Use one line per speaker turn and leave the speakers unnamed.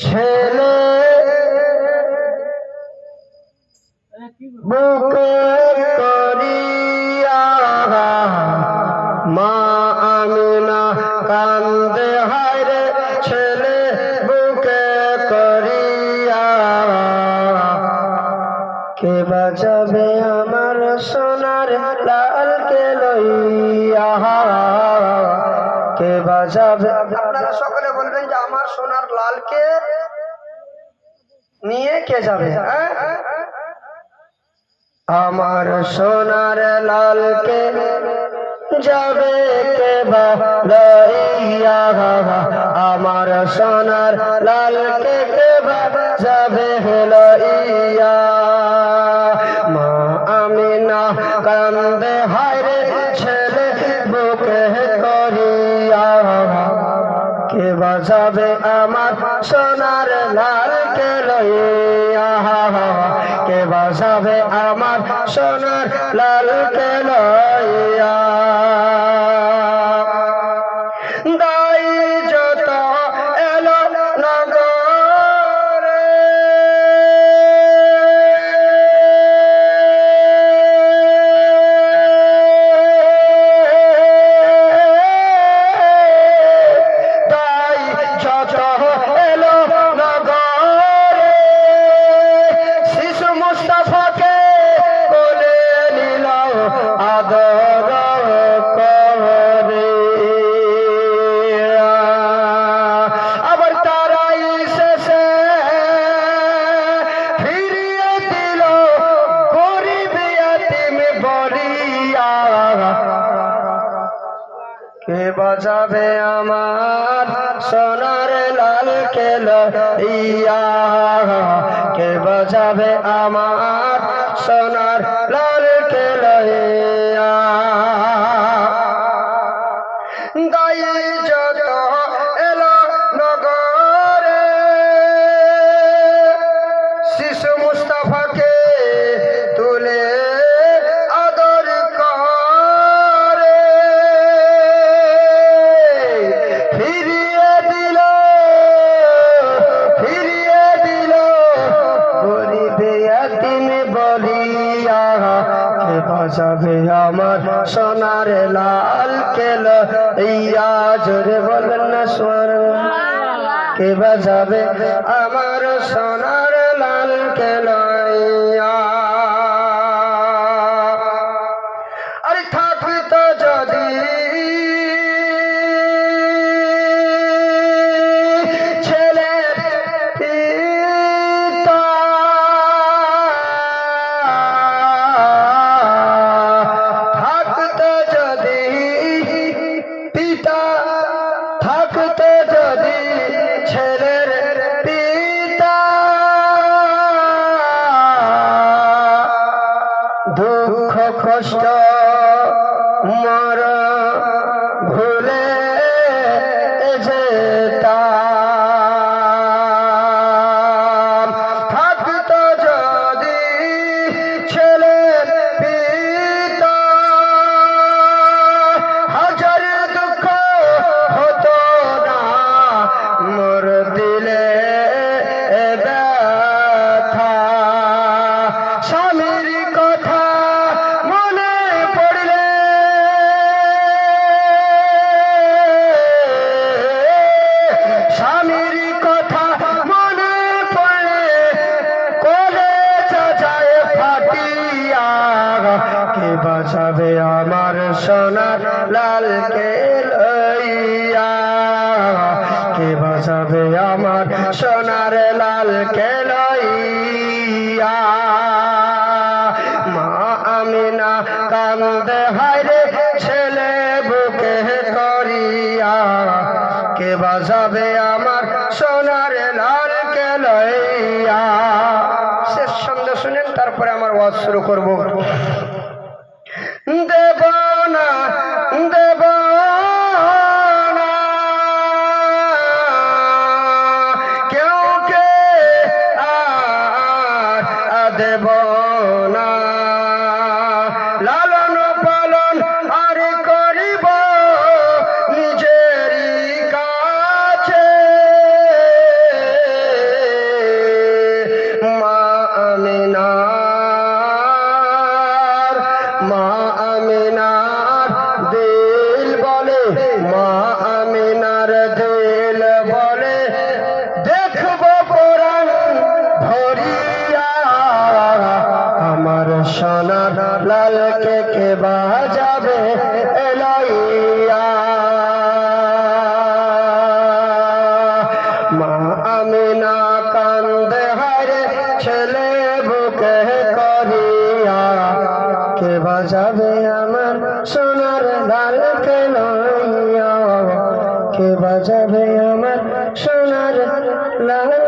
ছেলে বুকে করিয়া মা আমিনা কান্দে হায়রে ছেলে বুকে করিয়া। কে বাজাবে আমার সোনার লালকে লইয়া? বাজাবে। আপনারা সকলে বলবেন যে আমার সোনার লালকে নিয়ে কে যাবে হ্যাঁ? আমার সোনার লালকে যাবে কে বা লইয়া? আমার সোনার লালকে কে বা যাবে লইয়া? মা আমিনা কান্দে হায়রে ছেলে বাজাবে আমার সোনার লাল কে লইয়া। কে বাজাবে আমার সোনার লাল কে লইয়া। বাজাবে আমার সোনার লাল কেল ইয়া। কে বাজাবে আমার সোনার লাল কেল গাই দাই যত ইয়াতিম বলিয়া বাঁচাবে আমার সোনার লাল কেল? ইয়া জোরে বলেন না স্বর। কে বাজাবে আমার সোনার লাল কেলাইয়া দুঃখ কষ্ট মর বাঁচাবে আমার সোনার লাল কে লইয়া। কে বাঁচাবে আমার সোনার লাল কে লইয়া? মা আমিনা কান্দে, হায়রে ছেলে বুকে করিয়া। কে বাজাবে আমার সোনার লাল কে লইয়া? শেষ ছন্দ শুনেন, তারপরে আমার ওয়াজ শুরু করব। দেব না। লালন পালন আর করিব নিজের কাছে। মা আমিনার মা আমিনার দিল বলে, মা লালকে কে বাজাবে এলাইয়া। মা আমিনা কান্দে হারে ছেলে বুকে করিয়া। কে বাজাবে আমার সোনার লালকে লইয়া। কে বাজাবে আমার সোনার লাল